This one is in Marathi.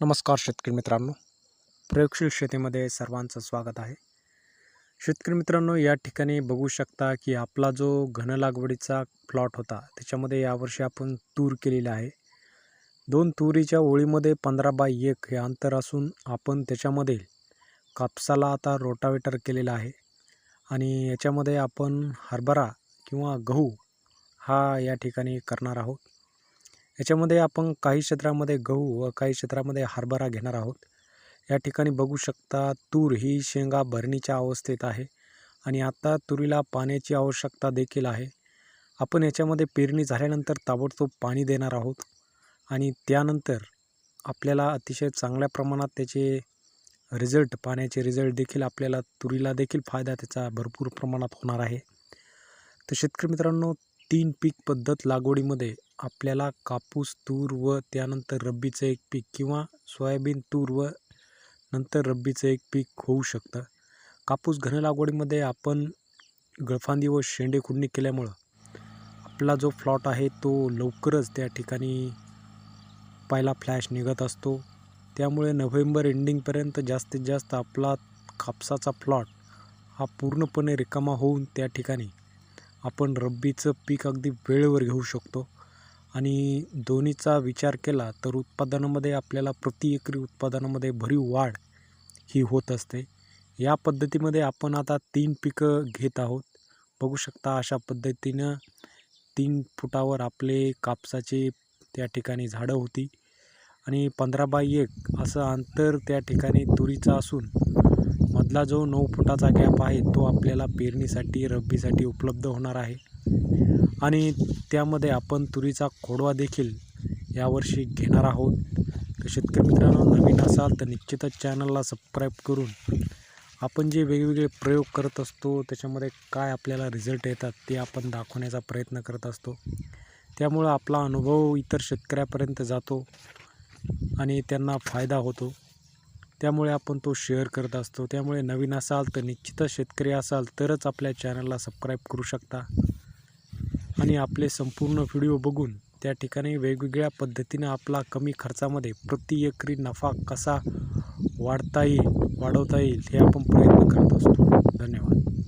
नमस्कार शेतकरी मित्रांनो. प्रयोगशील शेतीमध्ये सर्वांचं स्वागत आहे. शेतकरी मित्रांनो या ठिकाणी बघू शकता की आपला जो घन लागवडीचा प्लॉट होता त्याच्यामध्ये यावर्षी आपण तूर केलेला आहे. दोन तुरीच्या ओळीमध्ये पंधरा बाय एक हे अंतर असून आपण त्याच्यामध्ये कापसाला आता रोटावेटर केलेला आहे. आणि याच्यामध्ये आपण हरभरा किंवा गहू हा या ठिकाणी करणार आहोत. याच्यामध्ये आपण काही क्षेत्रामध्ये गहू व काही क्षेत्रामध्ये हरभरा घेणार आहोत. या ठिकाणी बघू शकता तूर ही शेंगा भरणीच्या अवस्थेत आहे आणि आता तुरीला पाण्याची आवश्यकता देखील आहे. आपण याच्यामध्ये पेरणी झाल्यानंतर ताबडतोब पाणी देणार आहोत आणि त्यानंतर आपल्याला अतिशय चांगल्या प्रमाणात त्याचे रिझल्ट पाण्याचे रिझल्ट देखील आपल्याला तुरीला देखील फायदा त्याचा भरपूर प्रमाणात होणार आहे. तर शेतकरी मित्रांनो तीन पीक पद्धत लागवडीमध्ये आपल्याला कापूस तूर व त्यानंतर रब्बीचं एक पीक किंवा सोयाबीन तूर व नंतर रब्बीचं एक पीक होऊ शकतं. कापूस घन लागवडीमध्ये आपण गळफांदी व शेंडे खुडणी केल्यामुळं आपला जो प्लॉट आहे तो लवकरच त्या ठिकाणी पहिला फ्लॅश निघत असतो. त्यामुळे नोव्हेंबर एंडिंगपर्यंत जास्तीत जास्त आपला कापसाचा प्लॉट हा पूर्णपणे रिकामा होऊन त्या ठिकाणी आपण रब्बीचं पीक अगदी वेळेवर घेऊ शकतो. आणि दोन्हीचा विचार केला तर उत्पादनामध्ये आपल्याला प्रति एकरी उत्पादनामध्ये भरीव वाढ ही होत असते. या पद्धतीमध्ये आपण आता तीन पिकं घेत आहोत. बघू शकता अशा पद्धतीनं तीन फुटावर आपले कापसाचे त्या ठिकाणी झाडं होती आणि पंधरा बाय एक असं अंतर त्या ठिकाणी तुरीचं असून मधला जो नऊ फुटाचा गॅप आहे तो आपल्याला पेरणीसाठी रब्बीसाठी उपलब्ध होणार आहे. आणि त्यामध्ये आपण तुरीचा खोडवा देखील यावर्षी घेणार आहोत. तर शेतकरी मित्रांनो नवीन असाल तर निश्चितच चॅनलला सबस्क्राईब करून आपण जे वेगवेगळे प्रयोग करत असतो त्याच्यामध्ये काय आपल्याला रिझल्ट येतात ते आपण दाखवण्याचा प्रयत्न करत असतो. त्यामुळं आपला अनुभव इतर शेतकऱ्यापर्यंत जातो आणि त्यांना फायदा होतो. त्यामुळे आपण तो शेअर करत असतो. त्यामुळे नवीन असाल तर निश्चितच शेतकरी असाल तरच आपल्या चॅनलला सबस्क्राईब करू शकता. आणि आपले संपूर्ण व्हिडिओ बघून त्या ठिकाणी वेगवेगळ्या पद्धतीनं आपला कमी खर्चामध्ये प्रति एकरी नफा कसा वाढता येईल वाढवता येईल हे आपण प्रयत्न करत असतो. धन्यवाद.